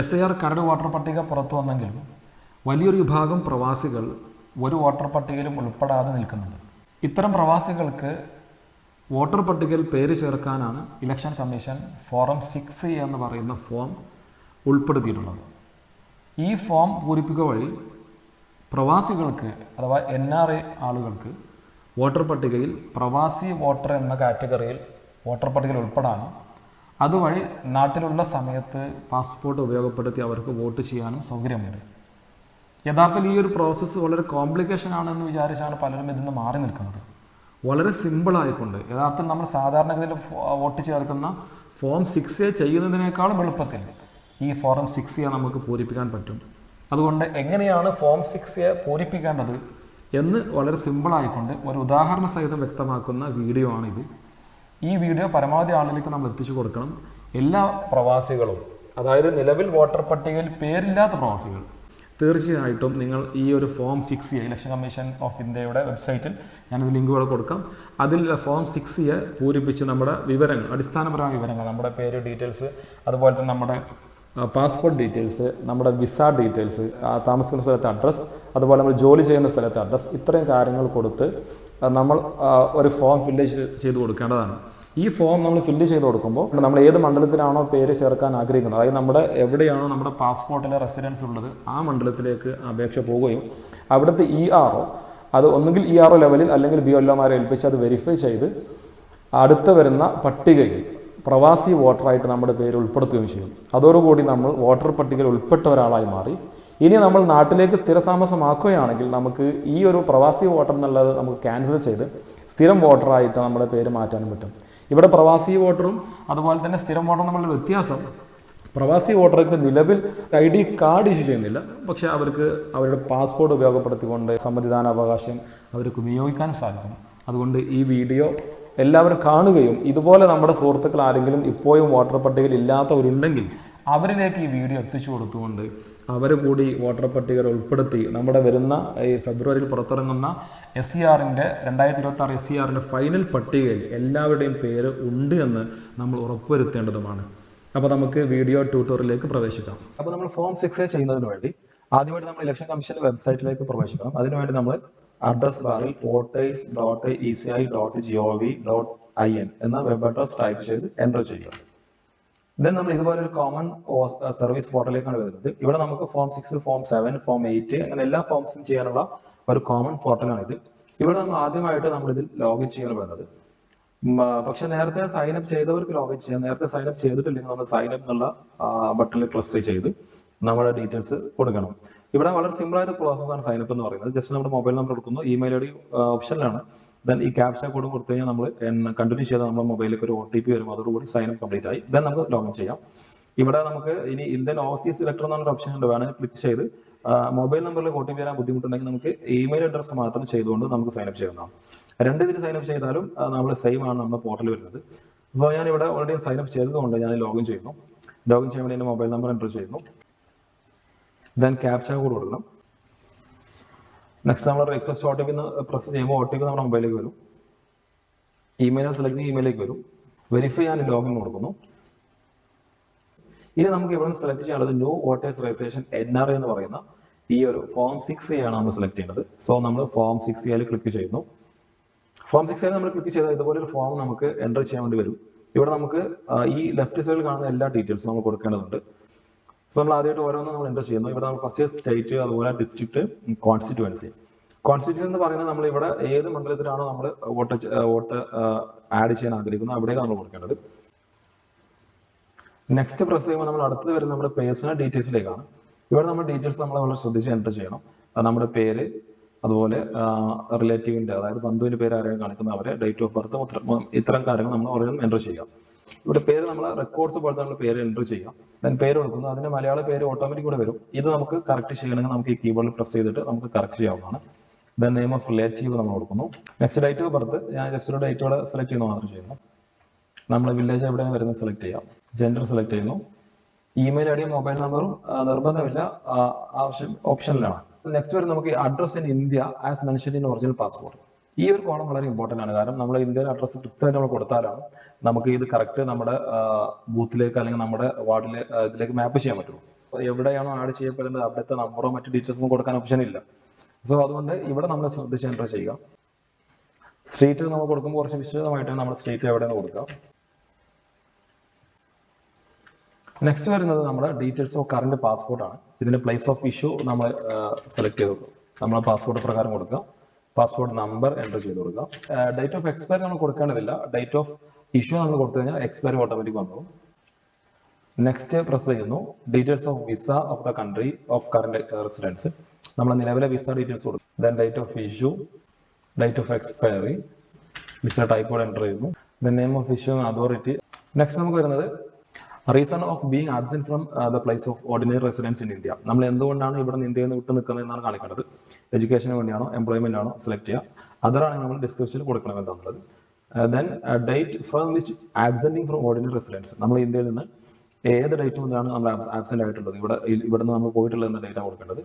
S I R കരട് voter പട്ടിക പുറത്തു വന്നെങ്കിലും വലിയൊരു വിഭാഗം പ്രവാസികൾ ഒരു വോട്ടർ പട്ടികയിലും ഉൾപ്പെടാതെ നിൽക്കുന്നുണ്ട്. ഇത്തരം പ്രവാസികൾക്ക് വോട്ടർ പട്ടികയിൽ പേര് ചേർക്കാനാണ് ഇലക്ഷൻ കമ്മീഷൻ ഫോറം സിക്സ് എന്ന് പറയുന്ന ഫോം ഉൾപ്പെടുത്തിയിട്ടുള്ളത്. ഈ ഫോം പൂരിപ്പിക്കുക വഴി പ്രവാസികൾക്ക് അഥവാ എൻ ആർ ഐ ആളുകൾക്ക് വോട്ടർ പട്ടികയിൽ പ്രവാസി വോട്ടർ എന്ന കാറ്റഗറിയിൽ വോട്ടർ പട്ടികയിൽ ഉൾപ്പെടാനും അതുവഴി നാട്ടിലുള്ള സമയത്ത് പാസ്പോർട്ട് ഉപയോഗപ്പെടുത്തി അവർക്ക് വോട്ട് ചെയ്യാനും സൗകര്യമുണ്ട്. യഥാർത്ഥത്തിൽ ഈ ഒരു പ്രോസസ്സ് വളരെ കോംപ്ലിക്കേഷൻ ആണെന്ന് വിചാരിച്ചാണ് പലരും ഇതിൽ നിന്ന് മാറി നിൽക്കുന്നത്. വളരെ സിമ്പിളായിക്കൊണ്ട് യഥാർത്ഥം നമ്മൾ സാധാരണഗതിയിൽ വോട്ട് ചേർക്കുന്ന ഫോം സിക്സ് എ ചെയ്യുന്നതിനേക്കാളും എളുപ്പത്തിൽ ഈ ഫോം സിക്സ് എ നമുക്ക് പൂരിപ്പിക്കാൻ പറ്റും. അതുകൊണ്ട് എങ്ങനെയാണ് ഫോം സിക്സ് എ പൂരിപ്പിക്കേണ്ടത് എന്ന് വളരെ സിമ്പിളായിക്കൊണ്ട് ഒരു ഉദാഹരണ സഹിതം വ്യക്തമാക്കുന്ന വീഡിയോ ആണിത്. ഈ വീഡിയോ പരമാവധി ആളുകളിലേക്ക് നമ്മൾ എത്തിച്ചു കൊടുക്കണം. എല്ലാ പ്രവാസികളും അതായത് നിലവിൽ വോട്ടർ പട്ടികയിൽ പേരില്ലാത്ത പ്രവാസികൾ. തീർച്ചയായിട്ടും നിങ്ങൾ ഈ ഒരു form six A election commission of ഇന്ത്യയുടെ വെബ്സൈറ്റിൽ ഞാനത് ലിങ്കുകൾ കൊടുക്കാം. അതിൽ ഫോം സിക്സ് എ പൂരിപ്പിച്ച് നമ്മുടെ വിവരങ്ങൾ അടിസ്ഥാനപരമായ വിവരങ്ങൾ നമ്മുടെ പേര് ഡീറ്റെയിൽസ് അതുപോലെ തന്നെ നമ്മുടെ പാസ്പോർട്ട് ഡീറ്റെയിൽസ് നമ്മുടെ വിസ ഡീറ്റെയിൽസ് താമസിക്കുന്ന സ്ഥലത്തെ അഡ്രസ്സ് അതുപോലെ നമ്മൾ ജോലി ചെയ്യുന്ന സ്ഥലത്തെ അഡ്രസ്സ് ഇത്രയും കാര്യങ്ങൾ കൊടുത്ത് നമ്മൾ ഒരു ഫോം ഫില്ല് ചെയ്ത് കൊടുക്കേണ്ടതാണ്. ഈ ഫോം നമ്മൾ ഫില്ല് ചെയ്ത് കൊടുക്കുമ്പോൾ നമ്മൾ ഏത് മണ്ഡലത്തിലാണോ പേര് ചേർക്കാൻ ആഗ്രഹിക്കുന്നത്. അതായത് നമ്മുടെ എവിടെയാണോ നമ്മുടെ പാസ്പോർട്ടിലെ റെസിഡൻസ് ഉള്ളത് ആ മണ്ഡലത്തിലേക്ക് അപേക്ഷ പോവുകയും അവിടുത്തെ ഇ ആർ അത് ഒന്നുകിൽ ഇ ആർ ലെവലിൽ അല്ലെങ്കിൽ ബി ഒല്ലമാരെ ഏൽപ്പിച്ച് അത് വെരിഫൈ ചെയ്ത് അടുത്ത് വരുന്ന പട്ടികയിൽ പ്രവാസി വോട്ടറായിട്ട് നമ്മുടെ പേര് ഉൾപ്പെടുത്തുകയും ചെയ്യും. അതോടുകൂടി നമ്മൾ വോട്ടർ പട്ടികയിൽ ഉൾപ്പെട്ട ഒരാളായി മാറി ഇനി നമ്മൾ നാട്ടിലേക്ക് സ്ഥിരതാമസമാക്കുകയാണെങ്കിൽ നമുക്ക് ഈ ഒരു പ്രവാസി വോട്ടർ എന്നുള്ളത് നമുക്ക് ക്യാൻസൽ ചെയ്ത് സ്ഥിരം വോട്ടറായിട്ട് നമ്മുടെ പേര് മാറ്റാനും പറ്റും. ഇവിടെ പ്രവാസി വോട്ടറും അതുപോലെ തന്നെ സ്ഥിരം വോട്ടറും തമ്മിലുള്ള വ്യത്യാസം പ്രവാസി വോട്ടർക്ക് നിലവിൽ ഐ ഡി കാർഡ് ഇഷ്യൂ ചെയ്യുന്നില്ല. പക്ഷേ അവർക്ക് അവരുടെ പാസ്പോർട്ട് ഉപയോഗപ്പെടുത്തിക്കൊണ്ട് സമ്മതിദാന അവകാശം അവർക്ക് ഉപയോഗിക്കാൻ സാധിക്കും. അതുകൊണ്ട് ഈ വീഡിയോ എല്ലാവരും കാണുകയും ഇതുപോലെ നമ്മുടെ സുഹൃത്തുക്കൾ ആരെങ്കിലും ഇപ്പോഴും വോട്ടർ പട്ടികയിൽ ഇല്ലാത്തവരുണ്ടെങ്കിൽ അവരിലേക്ക് ഈ വീഡിയോ എത്തിച്ചു കൊടുത്തുകൊണ്ട് അവരെ കൂടി വോട്ടർ പട്ടികയിൽ ഉൾപ്പെടുത്തി നമ്മുടെ വരുന്ന ഈ ഫെബ്രുവരിയിൽ പുറത്തിറങ്ങുന്ന എസ് സി ആറിന്റെ രണ്ടായിരത്തി ഇരുപത്തി ആറ് എസ് സി ആറിന്റെ ഫൈനൽ പട്ടികയിൽ എല്ലാവരുടെയും പേര് ഉണ്ട് എന്ന് നമ്മൾ ഉറപ്പുവരുത്തേണ്ടതുമാണ്. അപ്പോൾ നമുക്ക് വീഡിയോ ട്യൂട്ടോറിയലിലേക്ക് പ്രവേശിക്കാം. അപ്പോൾ നമ്മൾ ഫോം സിക്സ് ചെയ്യുന്നതിന് വേണ്ടി ആദ്യമായിട്ട് നമ്മൾ ഇലക്ഷൻ കമ്മീഷന്റെ വെബ്സൈറ്റിലേക്ക് പ്രവേശിക്കണം. അതിനുവേണ്ടി നമ്മൾ അഡ്രസ് ബാറിൽ voters dot E C I dot G O V dot I N എന്ന വെബ് അഡ്രസ് ടൈപ്പ് ചെയ്ത് എന്റർ ചെയ്യുക. ദെൻ നമ്മൾ ഇതുപോലെ ഒരു കോമൺ സർവീസ് പോർട്ടലിലേക്കാണ് വരുന്നത്. ഇവിടെ നമുക്ക് form six form seven form eight അങ്ങനെ എല്ലാ ഫോംസും ചെയ്യാനുള്ള ഒരു കോമൺ പോർട്ടലാണ് ഇത് ഇവിടെ നമ്മൾ ആദ്യമായിട്ട് നമ്മൾ ഇതിൽ ലോഗിൻ ചെയ്യാൻ വേണ്ടത് പക്ഷെ നേരത്തെ സൈൻ അപ്പ് ചെയ്തവർക്ക് ലോഗിൻ ചെയ്യാം. നേരത്തെ സൈൻ അപ്പ് ചെയ്തിട്ടില്ലെങ്കിൽ നമ്മൾ സൈൻ അപ്പ് എന്നുള്ള ബട്ടണിൽ പ്രസ് ചെയ്ത് നമ്മുടെ ഡീറ്റെയിൽസ് കൊടുക്കണം. ഇവിടെ വളരെ സിമ്പിൾ ആയിട്ട് പ്രോസസ്സാണ് സൈൻ അപ്പ് എന്ന് പറയുന്നത്. ജസ്റ്റ് നമ്മുടെ മൊബൈൽ നമ്പർ കൊടുക്കുന്നു. ഇമെയിൽ ഐ ഡി ഓപ്ഷനിലാണ് ദെൻ ഈ ക്യാപ്ഷ കോഡ് കൊടുത്തു കഴിഞ്ഞാൽ നമ്മൾ കണ്ടിന്യൂ ചെയ്താൽ നമ്മുടെ മൊബൈലിലേക്ക് ഒരു ഒ ടി പി വരും. അതോടുകൂടി സൈൻ അപ്പ് കംപ്ലീറ്റ് ആയി. ദെൻ നമുക്ക് ലോഗിൻ ചെയ്യാം. ഇവിടെ നമുക്ക് ഇനി ഇന്ത്യൻ ഓവർസീസ് ഇലക്ടർ എന്നൊരു ഓപ്ഷൻ ഉണ്ട്. വേണമെങ്കിൽ ക്ലിക്ക് ചെയ്ത് മൊബൈൽ നമ്പറിൽ ഒ ടി പി വരാൻ ബുദ്ധിമുട്ടുണ്ടെങ്കിൽ നമുക്ക് ഇമെയിൽ അഡ്രസ് മാത്രം ചെയ്തുകൊണ്ട് നമുക്ക് സൈൻ അപ്പ് ചെയ്യാവുന്നതാണ്. രണ്ട് ഇതിൽ സൈൻ അപ്പ് ചെയ്താലും നമ്മൾ സെയിം ആണ് നമ്മുടെ പോർട്ടൽ വരുന്നത്. സോ ഞാൻ ഇവിടെ ഓൾറെഡി സൈൻ അപ്പ് ചെയ്തതുകൊണ്ട് ഞാൻ ലോഗിൻ ചെയ്യുന്നു. ലോഗിൻ ചെയ്യാൻ വേണ്ടി എന്റെ മൊബൈൽ നമ്പർ എന്റർ ചെയ്യുന്നു. ദെൻ ക്യാപ്ച കോഡ് കൊടുക്കണം. നെക്സ്റ്റ് നമ്മൾ request O T P press ചെയ്യുമ്പോൾ ഒ ടി പി നമ്മുടെ മൊബൈലിലേക്ക് വരും. ഇമെയിൽ സെലക്ട് ചെയ്ത് ഇമെയിലേക്ക് വരും. വെരിഫൈ ആൻഡ് ലോഗിൻ കൊടുക്കുന്നു. ഇനി നമുക്ക് ഇവിടെ സെലക്ട് ചെയ്യാനുള്ളത് new voters registration N R എന്ന് പറയുന്ന ഈ ഒരു ഫോം സിക്സ് ആണ് നമ്മൾ സെലക്ട് ചെയ്യേണ്ടത്. സോ നമ്മൾ ഫോം സിക്സ് എയിൽ ക്ലിക്ക് ചെയ്യുന്നു. ഫോം സിക്സ് നമ്മൾ ക്ലിക്ക് ചെയ്താൽ ഇതുപോലെ ഒരു ഫോം നമുക്ക് എന്റർ ചെയ്യാൻ വേണ്ടി വരും. ഇവിടെ നമുക്ക് ഈ ലെഫ്റ്റ് സൈഡിൽ കാണുന്ന എല്ലാ ഡീറ്റെയിൽസും നമ്മൾ കൊടുക്കേണ്ടതുണ്ട്. സോ നമ്മൾ ആദ്യമായിട്ട് ഓരോന്നും നമ്മൾ എന്റർ ചെയ്യുന്നു. ഇവിടെ നമ്മൾ ഫസ്റ്റ് സ്റ്റേറ്റ് അതുപോലെ ഡിസ്ട്രിക്ട് കോൺസ്റ്റിറ്റുവൻസി കോൺസ്റ്റിറ്റ്യൻസി എന്ന് പറയുന്നത് നമ്മൾ ഇവിടെ ഏത് മണ്ഡലത്തിലാണോ നമ്മൾ വോട്ട് വോട്ട് ആഡ് ചെയ്യാൻ ആഗ്രഹിക്കുന്നത് അവിടേക്ക് നമ്മൾ കൊടുക്കേണ്ടത്. നെക്സ്റ്റ് പ്രസ് ചെയ്യുമ്പോൾ നമ്മൾ അടുത്തത് വരുന്ന നമ്മുടെ പേഴ്സണൽ ഡീറ്റെയിൽസിലേക്കാണ് ഇവിടെ നമ്മുടെ ഡീറ്റെയിൽസ് നമ്മൾ വളരെ ശ്രദ്ധിച്ച് എന്റർ ചെയ്യണം. നമ്മുടെ പേര് അതുപോലെ റിലേറ്റീവിന്റെ അതായത് ബന്ധുവിന്റെ പേര് ആരെയും കാണിക്കുന്ന അവരെ ഡേറ്റ് ഓഫ് ബർത്ത് ഇത്തരം കാര്യങ്ങൾ നമ്മൾ ഓരോന്നും എന്റർ ചെയ്യാം. ഇവിടെ പേര് നമ്മൾ റെക്കോർഡ്സ് പോലത്തെ നമ്മൾ പേര് എന്റർ ചെയ്യാം. ദെൻ പേര് കൊടുക്കുന്നു. അതിന്റെ മലയാള പേര് ഓട്ടോമാറ്റിക് കൂടെ വരും. ഇത് നമുക്ക് കറക്റ്റ് ചെയ്യണമെങ്കിൽ നമുക്ക് ഈ കീബോർഡിൽ പ്രസ് ചെയ്തിട്ട് നമുക്ക് കറക്റ്റ് ചെയ്യാവുന്നതാണ്. ദെൻ നെയിം ഓഫ് റിലേറ്റീവ് നമ്മൾ കൊടുക്കുന്നു. നെക്സ്റ്റ് ഡേറ്റ് ഓഫ് ബർത്ത് ഞാൻ ജസ്റ്റ് ഒരു ഡേറ്റ് ഇവിടെ സെലക്ട് ചെയ്യുന്ന മാത്രം ചെയ്യുന്നു. നമ്മൾ വില്ലേജ് എവിടെയാണ് വരുന്നത് സെലക്ട് ചെയ്യാം. ജെൻഡർ സെലക്ട് ചെയ്യുന്നു. ഇമെയിൽ ഐ ഡിയും മൊബൈൽ നമ്പറും നിർബന്ധമില്ല. ആവശ്യം ഓപ്ഷനിലാണ് നെക്സ്റ്റ് വരെ നമുക്ക് address in India as mention in original passport ഈ ഒരു കോളം വളരെ ഇമ്പോർട്ടന്റ് ആണ്. കാരണം നമ്മൾ ഇന്ത്യൻ അഡ്രസ്സ് കൃത്യമായിട്ട് നമ്മൾ കൊടുത്താലാണ് നമുക്ക് ഇത് കറക്റ്റ് നമ്മുടെ ബൂത്തിലേക്ക് അല്ലെങ്കിൽ നമ്മുടെ വാർഡിലെ ഇതിലേക്ക് മാപ്പ് ചെയ്യാൻ പറ്റുള്ളൂ. എവിടെയാണോ ആഡ് ചെയ്യപ്പെടുന്നത് അവിടുത്തെ നമ്പറോ മറ്റു ഡീറ്റെയിൽസും കൊടുക്കാൻ ഓപ്ഷൻ ഇല്ല. സോ അതുകൊണ്ട് ഇവിടെ നമ്മൾ ശ്രദ്ധിച്ച് എന്റർ ചെയ്യുക. സ്ട്രീറ്റ് നമ്മൾ കൊടുക്കുമ്പോൾ കുറച്ച് വിശദമായിട്ട് നമ്മൾ സ്ട്രീറ്റ് എവിടെയെന്ന് കൊടുക്കുക. നെക്സ്റ്റ് വരുന്നത് നമ്മുടെ ഡീറ്റെയിൽസ് ഓഫ് കറണ്ട് പാസ്പോർട്ടാണ് ഇതിന്റെ പ്ലേസ് ഓഫ് ഇഷ്യൂ നമ്മൾ സെലക്ട് ചെയ്ത് നമ്മൾ പാസ്പോർട്ട് പ്രകാരം കൊടുക്കുക. പാസ്പോർട്ട് നമ്പർ എന്റർ ചെയ്ത് കൊടുക്കുക. ഡേറ്റ് ഓഫ് എക്സ്പയർ നമ്മൾ കൊടുക്കേണ്ടതില്ല. ഡേറ്റ് ഓഫ് ഇഷ്യൂ നമ്മൾ കൊടുത്തു കഴിഞ്ഞാൽ എക്സ്പയറി ഓട്ടോമാറ്റിക് വന്നു നെക്സ്റ്റ് പ്രസ് ചെയ്യുന്നു. Details of visa of the country of current residence നമ്മൾ നിലവിലെ വിസ ഡീറ്റെയിൽസ് കൊടുക്കും. Then date of issue date of expiry visa type enter ചെയ്യുന്നു. Then name of issue authority next നമുക്ക് വരുന്നത് reason of being absent from the place of ordinary residence in India നമ്മൾ എന്തുകൊണ്ടാണ് ഇവിടെ നിന്ന് ഇന്ത്യയിൽ നിന്ന് വിട്ടു നിൽക്കുന്നത് എന്നാണ് കാണിക്കേണ്ടത്. എഡ്യൂക്കേഷന് വേണ്ടിയാണോ എംപ്ലോയ്മെന്റ് ആണോ സെലക്ട് ചെയ്യുക. അതാണ് നമ്മൾ ഡിസ്ക്രിപ്ഷനിൽ കൊടുക്കണം എന്നുള്ളത്. Then date from which absenting from ordinary residence നമ്മൾ ഇന്ത്യയിൽ നിന്ന് ഏത് ഡേറ്റ് മുതലാണ് നമ്മൾ ആബ്സെന്റ് ആയിട്ടുള്ളത്? ഇവിടെ ഇവിടെ നിന്ന് നമ്മൾ പോയിട്ടുള്ളത് എന്ന ഡേറ്റ് കൊടുക്കേണ്ടത്.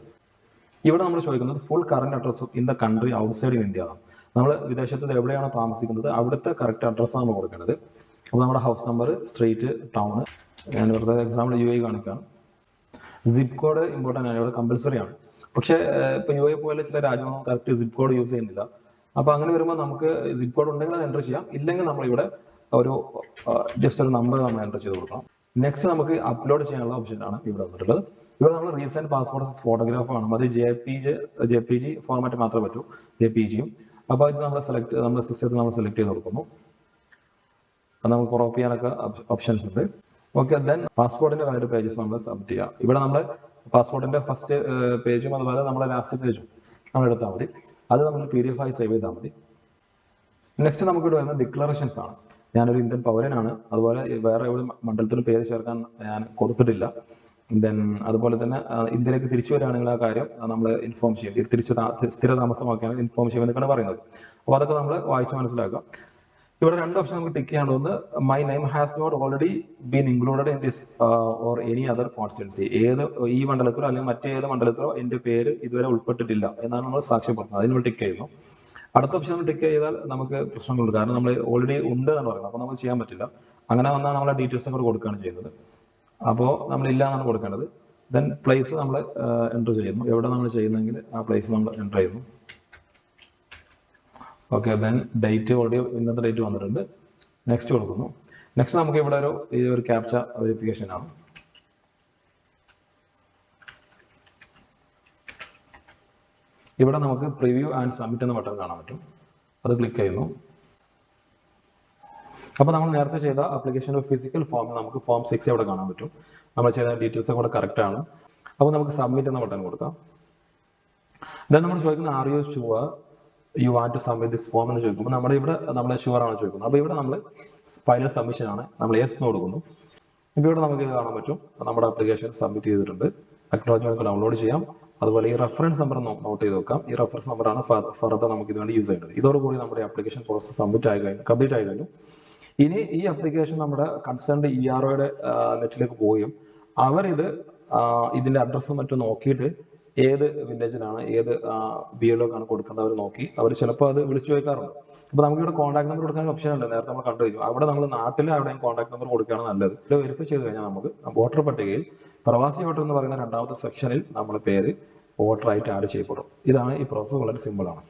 ഇവിടെ നമ്മൾ ചോദിക്കുന്നത് full current address in the country outside in India നമ്മൾ വിദേശത്ത് എവിടെയാണോ താമസിക്കുന്നത് അവിടുത്തെ കറക്റ്റ് അഡ്രസ്സാണ് നമ്മൾ കൊടുക്കേണ്ടത്. അപ്പോൾ നമ്മുടെ ഹൗസ് നമ്പർ സ്ട്രീറ്റ് ടൗൺ ഞാൻ വെറുതെ എക്സാമ്പിൾ യു ഐ കാണിക്കാം. സിപ്പ് കോഡ് ഇമ്പോർട്ടന്റ് ആണ്. ഇവിടെ കമ്പൽസറി ആണ്. പക്ഷേ ഇപ്പം യു എ പോലെ ചില രാജ്യങ്ങളും കറക്റ്റ് സിപ്പ് കോഡ് യൂസ് ചെയ്യുന്നില്ല. അപ്പോൾ അങ്ങനെ വരുമ്പോൾ നമുക്ക് സിപ്പ് കോഡ് ഉണ്ടെങ്കിൽ അത് എന്റർ ചെയ്യാം. ഇല്ലെങ്കിൽ നമ്മളിവിടെ ഒരു ജസ്റ്റ് ഒരു നമ്പർ നമ്മൾ എന്റർ ചെയ്ത് കൊടുക്കണം. നെക്സ്റ്റ് നമുക്ക് അപ്ലോഡ് ചെയ്യാനുള്ള ഓപ്ഷൻ ആണ് ഇവിടെ വന്നിട്ടുള്ളത്. ഇവിടെ നമ്മൾ റീസെന്റ് പാസ്പോർട്ട് ഫോട്ടോഗ്രാഫ് ആണ് അത് J P G J P G format മാത്രമേ പറ്റൂ. ജെ പി ജിയും അപ്പോൾ ഇത് നമ്മൾ സെലക്ട് നമ്മുടെ സിസ്റ്റത്തിൽ നമ്മൾ സെലക്ട് ചെയ്ത് കൊടുക്കുന്നു. അത് നമുക്ക് ക്രോപ്പ് ചെയ്യാനൊക്കെ ഓപ്ഷൻസ് ഉണ്ട്. ഓക്കെ ദെൻ പാസ്പോർട്ടിന്റെ വേറെ പേജസ് നമ്മൾ സബ്മിറ്റ് ചെയ്യാം. ഇവിടെ നമ്മൾ പാസ്പോർട്ടിന്റെ ഫസ്റ്റ് പേജും അതുപോലെ നമ്മുടെ ലാസ്റ്റ് പേജും നമ്മൾ എടുത്താൽ മതി. അത് നമ്മൾ പി ഡി എഫ് ആയി സേവ് ചെയ്താൽ മതി. നെക്സ്റ്റ് നമുക്ക് ഇവിടെ വരുന്ന ഡിക്ലറേഷൻസ് ആണ്. ഞാനൊരു ഇന്ത്യൻ പൗരനാണ്. അതുപോലെ വേറെ ഒരു മണ്ഡലത്തിൽ പേര് ചേർക്കാൻ ഞാൻ കൊടുത്തിട്ടില്ല. ദെൻ അതുപോലെ തന്നെ ഇന്ത്യയിലേക്ക് തിരിച്ചു വരികയാണെങ്കിൽ ആ കാര്യം. നമ്മൾ ഇൻഫോം ചെയ്യും. തിരിച്ചു സ്ഥിര താമസമാക്കിയാണ് ഇൻഫോം ചെയ്യുമെന്നൊക്കെയാണ് പറയുന്നത്. അപ്പോൾ അതൊക്കെ നമ്മൾ വായിച്ച് മനസ്സിലാക്കുക ഇവിടെ രണ്ട് ഓപ്ഷൻ നമുക്ക് ടിക്ക് ചെയ്യാണ്ട് ഒന്ന് my name has not already been included in this or any other constituency ഏത് ഈ മണ്ഡലത്തിലോ അല്ലെങ്കിൽ മറ്റേത് മണ്ഡലത്തിലോ എന്റെ പേര് ഇതുവരെ ഉൾപ്പെട്ടിട്ടില്ല എന്നാണ് നമ്മൾ സാക്ഷ്യപ്പെടുന്നത് അതിന് ടിക്ക് ചെയ്യുന്നു. അടുത്ത ഓപ്ഷൻ നമ്മൾ ടിക്ക് ചെയ്താൽ നമുക്ക് പ്രശ്നങ്ങളുണ്ട്. കാരണം നമ്മൾ ഓൾറെഡി ഉണ്ട് എന്ന് പറയുന്നത് അപ്പോൾ നമുക്ക് ചെയ്യാൻ പറ്റില്ല. അങ്ങനെ വന്നാൽ നമ്മളെ ഡീറ്റെയിൽസ് കൂടെ കൊടുക്കുകയാണ് ചെയ്യുന്നത്. അപ്പോൾ നമ്മൾ ഇല്ല എന്നാണ് കൊടുക്കേണ്ടത്. ദെൻ പ്ലേസ് നമ്മൾ എന്റർ ചെയ്യുന്നു. എവിടെ നമ്മൾ ചെയ്യുന്നെങ്കിൽ ആ പ്ലേസ് നമ്മൾ എന്റർ ചെയ്യുന്നു. ഓക്കെ ദെൻ ഡേറ്റ് ഓൾറെഡി ഇന്നത്തെ ഡേറ്റ് വന്നിട്ടുണ്ട്. നെക്സ്റ്റ് കൊടുക്കുന്നു. നെക്സ്റ്റ് നമുക്ക് ഇവിടെ ഒരു ഈ ഒരു ക്യാപ്ച വെരിഫിക്കേഷൻ ആണ്. ഇവിടെ നമുക്ക് പ്രിവ്യൂ ആൻഡ് സബ്മിറ്റ് എന്ന ബട്ടൺ കാണാൻ പറ്റും. അത് ക്ലിക്ക് ചെയ്യുന്നു. അപ്പോൾ നമ്മൾ നേരത്തെ ചെയ്ത ആപ്ലിക്കേഷന്റെ ഫിസിക്കൽ ഫോം നമുക്ക് ഫോം സിക്സ് ഇവിടെ കാണാൻ പറ്റും. നമ്മൾ ചെയ്ത ഡീറ്റെയിൽസ് കൂടെ കറക്റ്റ് ആണ്. അപ്പോൾ നമുക്ക് സബ്മിറ്റ് എന്ന ബട്ടൺ കൊടുക്കാം. ദെൻ നമ്മൾ ചോദിക്കുന്ന are you sure you want to submit this form എന്ന് ചോദിക്കുമ്പോൾ നമ്മുടെ ഇവിടെ നമ്മൾ ഷുവർ ആണ് ചോദിക്കുന്നത് അപ്പോൾ ഇവിടെ നമ്മൾ ഫൈനൽ സബ്മിഷൻ ആണ്. നമ്മൾ എസ് എന്ന് കൊടുക്കുന്നു. ഇപ്പോൾ ഇവിടെ നമുക്ക് ഇത് കാണാൻ പറ്റും. നമ്മുടെ ആപ്ലിക്കേഷൻ സബ്മിറ്റ് ചെയ്തിട്ടുണ്ട്. അക്നോളജ്മെന്റ് ഡൗൺലോഡ് ചെയ്യാം. അതുപോലെ ഈ റെഫറൻസ് നമ്പർ നോട്ട് ചെയ്ത് വെക്കാം. ഈ റെഫറൻസ് നമ്പറാണ് ഫർദർ നമുക്ക് ഇതിനുവേണ്ടി യൂസ് ചെയ്യേണ്ടത്. ഇതോടുകൂടി നമ്മുടെ ആപ്ലിക്കേഷൻ പ്രോസസ് സബ്മിറ്റ് ആയി കഴിഞ്ഞു കംപ്ലീറ്റ് ആയി കഴിഞ്ഞു. ഇനി ഈ ആപ്ലിക്കേഷൻ നമ്മുടെ കൺസേൺഡ് ഇ ആർ ഒയുടെ നെറ്റിലേക്ക് പോവുകയും അവരിത് ഇതിന്റെ അഡ്രസ്സും മറ്റും നോക്കിയിട്ട് ഏത് വില്ലേജിലാണ് ഏത് ബി ആണ് കൊടുക്കുന്നത് അവർ നോക്കി. അവർ ചിലപ്പോൾ അത് വിളിച്ചു ചോദിക്കാറുണ്ട്. അപ്പോൾ നമുക്ക് ഇവിടെ കോൺടാക്ട് നമ്പർ കൊടുക്കാൻ ഓപ്ഷൻ ഉണ്ട്. നേരത്തെ നമ്മൾ കണ്ടു കഴിഞ്ഞു. അവിടെ നമ്മൾ നാട്ടിൽ അവിടെയും കോൺടാക്ട് നമ്പർ കൊടുക്കുകയാണ് നല്ലത്. ഇത് വെരിഫൈ ചെയ്ത് കഴിഞ്ഞാൽ നമുക്ക് വോട്ടർ പട്ടികയിൽ പ്രവാസി വോട്ടർ എന്ന് പറയുന്ന രണ്ടാമത്തെ സെക്ഷനിൽ നമ്മുടെ പേര് വോട്ടറായിട്ട് ആഡ് ചെയ്യപ്പെടും. ഇതാണ് ഈ പ്രോസസ്സ് വളരെ സിമ്പിളാണ്